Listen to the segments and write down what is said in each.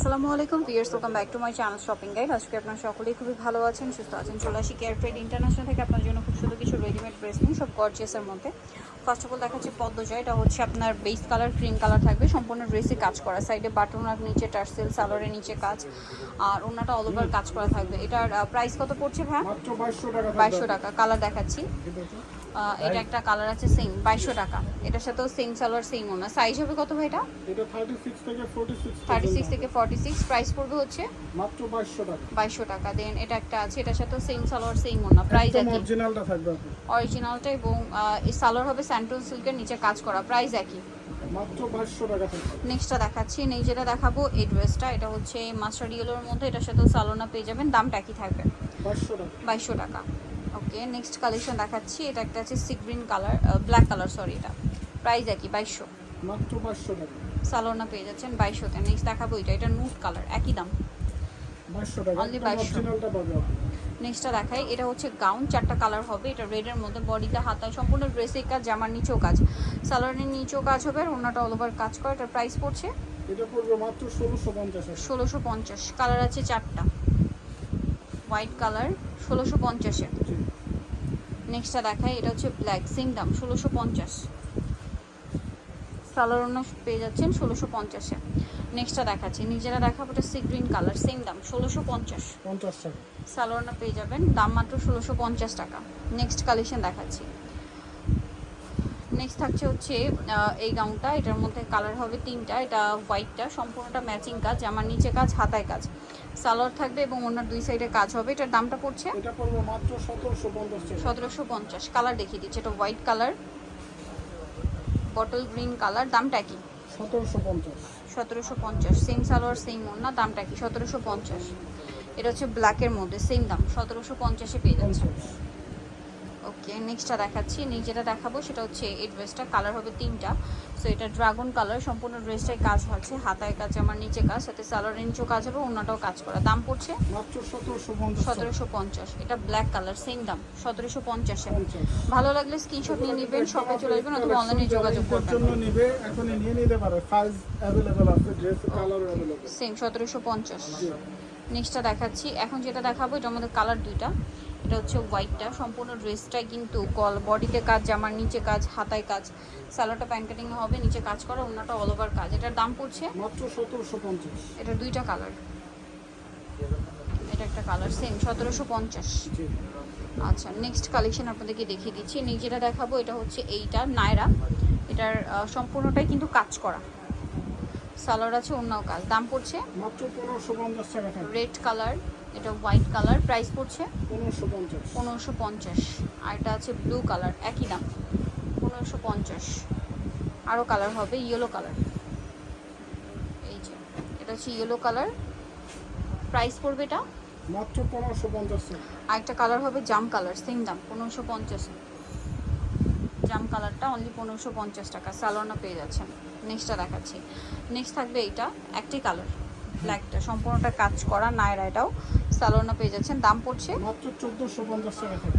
আসসালামু আলাইকুম। Viewers welcome back to my channel shopping guide আজকে আপনারা সকলেই খুবই ভালো আছেন, সুস্থ আছেন। চলে আসি কেয়ার ট্রেড ইন্টারন্যাশনাল থেকে। আপনার জন্য খুব সুন্দর কিছু রেডিমেড ড্রেস নিই সব গর্জিয়াসের মধ্যে। ফার্স্ট অফ অল দেখাচ্ছি পদ্মজয় এটা হচ্ছে আপনার বেস কালার ক্রিম কালার থাকবে। সম্পূর্ণ ড্রেসে কাজ করা। সাইডে বাটন আর নিচে টার্সেল সালোয়ারের নিচে কাজ। আর ওনাটা অল ওভার কাজ করা থাকবে। এটার প্রাইস কত পড়ছে ভাই বাইশশো টাকা কালার দেখাচ্ছি। এটা একটা কালার আছে সেম বাইশশো টাকা। এটার সাথেও সেম সালোয়ার সেম ওনা সাইজ হবে কত ভাই এটা থার্টি সিক্স থেকে ফোর্টি সিক্স প্রাইস পড়বে হচ্ছে? মাত্র বাইশশো টাকা। বাইশশো টাকা। দেন এটা একটা আছে। এটার সাথে সেম সালোয়ার সেম ওনা প্রাইস অরিজিনালটা থাকবে অরিজিনালটা এবং সালোয়ার হবে স্যান্টন সিল্কের নিচে কাজ করা প্রাইস একই। বাইশশো নেক্সটটা দেখাচ্ছি। নেই যেটা দেখাবো এই ড্রেসটা এটা হচ্ছে মাস্টার্ড ইয়েলোর মধ্যে এটার সাথেও সালোনা পেয়ে যাবেন দামটা একই থাকবে। বাইশশো টাকা। বাইশশো টাকা। ওকে নেক্সট কালেকশন দেখাচ্ছি। এটা একটা আছে sea green colour black colour sorry এটা। প্রাইস একই বাইশশো। মাত্র বাইশশো টাকা। সালোনা পেয়ে যাচ্ছেন বাইশশোতে। নেক্সট দেখাবো এটা এটা নুট কালার একই দাম। বাইশশো টাকা। Only একদম 2200 অরিজিনালটা পাবে আপনি নেক্সটটা দেখাই এটা হচ্ছে গাউন চারটা কালার হবে। এটা রেডের মধ্যে বডিতে হাতায় সম্পূর্ণ ড্রেসের কাজ জামার নিচেও কাজ। সালোয়ারের নিচেও কাজ হবে আর অন্যটা অল ওভার কাজ করে। এটার প্রাইস পড়ছে এটা পড়বে মাত্র ষোলোশো পঞ্চাশ ষোলোশো পঞ্চাশ। কালার আছে চারটা। হোয়াইট কালার ষোলোশো পঞ্চাশে। নেক্সটটা দেখাই এটা হচ্ছে ব্ল্যাক সেম দাম ষোলোশো পঞ্চাশ। সালোয়ার অন্য পেয়ে যাচ্ছেন ষোলোশো পঞ্চাশে। নেক্সটটা দেখাচ্ছি। নিজেরা দেখাবো এটা সি গ্রিন কালার সেম দাম ষোলোশো পঞ্চাশ। পঞ্চাশ টাকা। সালোয়ারটা পেয়ে যাবেন। দাম মাত্র ষোলোশো পঞ্চাশ টাকা। নেক্সট কালেকশন দেখাচ্ছি। নেক্সট থাকছে হচ্ছে এই গাউনটা এটার মধ্যে কালার হবে তিনটা। এটা হোয়াইটটা সম্পূর্ণটা ম্যাচিং কাজ। আমার নিচে কাজ হাতায় কাজ। সালোয়ার থাকবে এবং ওনার দুই সাইডে কাজ হবে। এটার দামটা পড়ছে? এটা পড়বে মাত্র পঞ্চাশ টাকা। সতেরোশো পঞ্চাশ। কালার দেখিয়ে দিচ্ছি। এটা white colour bottle green colour দামটা কি? সতেরোশো পঞ্চাশ। সতেরোশো পঞ্চাশ। সেম সালোয়ার সেম ওনা দামটা কি? সতেরোশো পঞ্চাশ। এটা হচ্ছে ব্ল্যাকের মধ্যে সেম দাম সতেরোশো পঞ্চাশে পেয়ে যাচ্ছে ওকে নেক্সটটা দেখাচ্ছি। নেক্সট যেটা দেখাবো সেটা হচ্ছে এই ড্রেসটা কালার হবে তিনটা। সো এটা ড্রাগন কালার সম্পূর্ণ ড্রেসটাই কাজ হচ্ছে হাতায় কাজ আমার নিচে কাজ সাথে সালোয়ারের নিচেও কাজ হবে অন্যটাও কাজ করা। দাম পড়ছে? সতেরোশো পঞ্চাশ। এটা ব্ল্যাক কালার সেম দাম সতেরোশো পঞ্চাশে। ভালো লাগলে স্ক্রিনশট নিয়ে নেবেন শপে চলে আসবেন অথবা অনলাইনে যোগাযোগ করবেন। সেম সতেরোশো পঞ্চাশ। নেক্সটটা দেখাচ্ছি। এখন যেটা দেখাবো এটার মধ্যে কালার দুইটা। এটা হচ্ছে হোয়াইটটা সম্পূর্ণ ড্রেসটাই কিন্তু কল বডিতে কাজ জামার নিচে কাজ হাতায় কাজ। স্যালোটা প্যান্কেটিং হবে নিচে কাজ করা অন্যটা অল ওভার কাজ। এটার দাম পড়ছে? মাত্র সতেরোশো পঞ্চাশ। এটা দুইটা কালার এটা একটা কালার সেম সতেরোশো পঞ্চাশ। আচ্ছা নেক্সট কালেকশন আপনাদেরকে দেখিয়ে দিচ্ছি। যেটা দেখাবো এটা হচ্ছে এইটা নায়রা। এটার সম্পূর্ণটাই কিন্তু কাজ করা। সালোয়ার আছে অন্যও কাজ দাম পড়ছে? রেড কালার এটা হোয়াইট কালার প্রাইস পড়ছে? পনেরোশো পঞ্চাশ। আর এটা আছে ব্লু কালার একই দাম। পনেরোশো পঞ্চাশ। আরও কালার হবে ইয়েলো কালার। এই যে এটা হচ্ছে ইয়েলো কালার। প্রাইস পড়বে এটা? মাত্র পনেরোশো পঞ্চাশ টাকা। আরেকটা কালার হবে জাম কালার সেম দাম পনেরোশো পঞ্চাশ। জাম কালারটা অনলি পনেরোশো পঞ্চাশ টাকা সালোনা পেয়ে যাচ্ছেন। নেক্সটটা দেখাচ্ছি। নেক্সট থাকবে এইটা একটি কালার। ব্ল্যাকটা সম্পূর্ণটা কাজ করা নায়রা এটাও। সালোনা পেয়ে যাচ্ছেন দাম পড়ছে?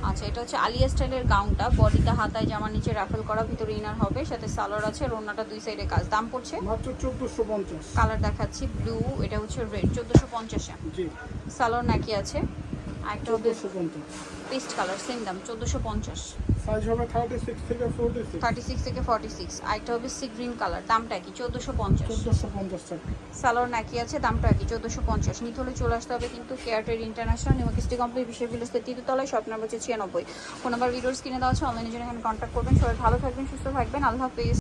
আচ্ছা এটা হচ্ছে আলিয়া স্টাইলের গাউনটা। বডিটা হাতায় জামার নিচে রাফেল করা ভিতরে ইনার হবে সাথে সালোয়ার আছে আর ওনাটা দুই সাইডে কাজ। দাম পড়ছে? কালার দেখাচ্ছি ব্লু এটা হচ্ছে রেড চোদ্দোশো পঞ্চাশে সালোয়ার নাকি আছে আর একটা পেস্ট কালার সেম দাম চোদ্দোশো পঞ্চাশ। সাইজ হবে থার্টি সিক্স থেকে হবে সি গ্রিন কালার দামটা কি? টাকা। নাকি আছে দামটা কি? চোদ্দোশো পঞ্চাশ। নিতে হলে চলে আসতে হবে কিন্তু ইন্টারন্যাশনাল নিমাকিস্টি কমপ্লিট বিশ্বের বিলস্তের তৃতীয়তলায় শপ নাম্বার হচ্ছে ছিয়ানব্বই। ফোন নাম্বার ভিডিওস কিনে দেওয়া আছে অনলাইনে জন্য এখানে কন্ট্যাক্ট করবেন। সবাই ভালো থাকবেন সুস্থ থাকবেন। আল্লাহ হাফিজ।